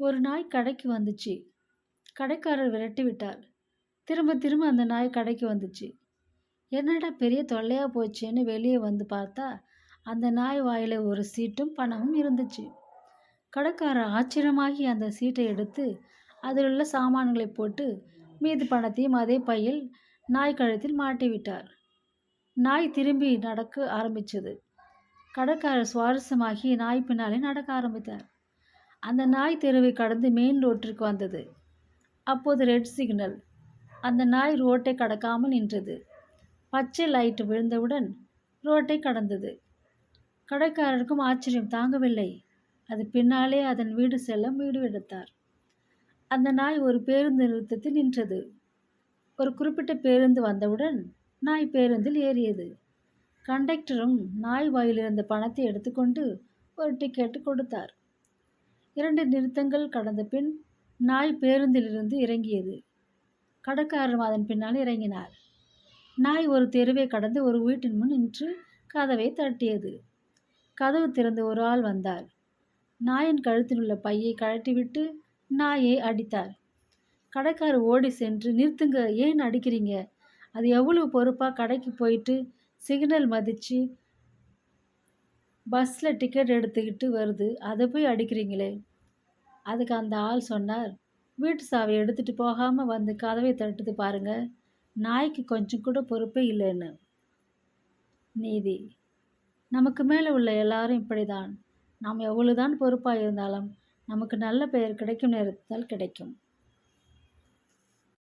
ஒரு நாய் கடைக்கு வந்துச்சு. கடைக்காரர் விரட்டி விட்டார். திரும்ப திரும்ப அந்த நாய் கடைக்கு வந்துச்சு. என்னடா பெரிய தொல்லையாக போச்சேன்னு வெளியே வந்து பார்த்தா அந்த நாய் வாயில் ஒரு சீட்டும் பணமும் இருந்துச்சு. கடைக்காரர் ஆச்சரியமாகி அந்த சீட்டை எடுத்து அதில் உள்ள சாமான்களை போட்டு மீது பணத்தையும் அதே பையில் நாய் கழுத்தில் மாட்டி விட்டார். நாய் திரும்பி நடக்க ஆரம்பித்தது கடைக்காரர் சுவாரஸ்யமாகி நாய் பின்னாலே நடக்க ஆரம்பித்தார். அந்த நாய் தெருவை கடந்து மெயின் ரோட்டிற்கு வந்தது. அப்போது ரெட் சிக்னல் அந்த நாய் ரோட்டை கடக்காமல் நின்றது. பச்சை லைட் விழுந்தவுடன் ரோட்டை கடந்தது. கடைக்காரருக்கும் ஆச்சரியம் தாங்கவில்லை. அது பின்னாலே அதன் வீடு செல்ல வீடு எடுத்தார். அந்த நாய் ஒரு பேருந்து நிறுத்தத்தில் நின்றது. ஒரு குறிப்பிட்ட பேருந்து வந்தவுடன் நாய் பேருந்தில் ஏறியது. கண்டக்டரும் நாய் வாயிலிருந்த பணத்தை எடுத்துக்கொண்டு ஒரு டிக்கெட்டு கொடுத்தார். இரண்டு நிறுத்தங்கள் கடந்த பின் நாய் பேருந்திலிருந்து இறங்கியது. கடைக்காரரும் அதன் பின்னால் இறங்கினார். நாய் ஒரு தெருவை கடந்து ஒரு வீட்டின் முன் நின்று கதவை தட்டியது. கதவு திறந்து ஒரு ஆள் வந்தார். நாயின் கழுத்தில் உள்ள பையை கழட்டிவிட்டு நாயை அடித்தார். கடைக்காரர் ஓடி சென்று நிறுத்துங்க ஏன் அடிக்கிறீங்க? அது எவ்வளவு பொறுப்பாக கடைக்கு போயிட்டு சிக்னல் மதித்து பஸ்ஸில் டிக்கெட் எடுத்துக்கிட்டு வருது. அதை போய் அடிக்கிறீங்களே? அதுக்கு அந்த ஆள் சொன்னார் வீட்டு சாவி எடுத்துகிட்டு போகாமல் வந்து கதவை தட்டுது பாருங்க. நாய்க்கு கொஞ்சம் கூட பொறுப்பே இல்லைன்னு. நீதி நமக்கு மேலே உள்ள எல்லாரும் இப்படிதான். நாம் எவ்வளோதான் பொறுப்பாக இருந்தாலும் நமக்கு நல்ல பெயர் கிடைக்கும் நேரத்தால் கிடைக்கும்.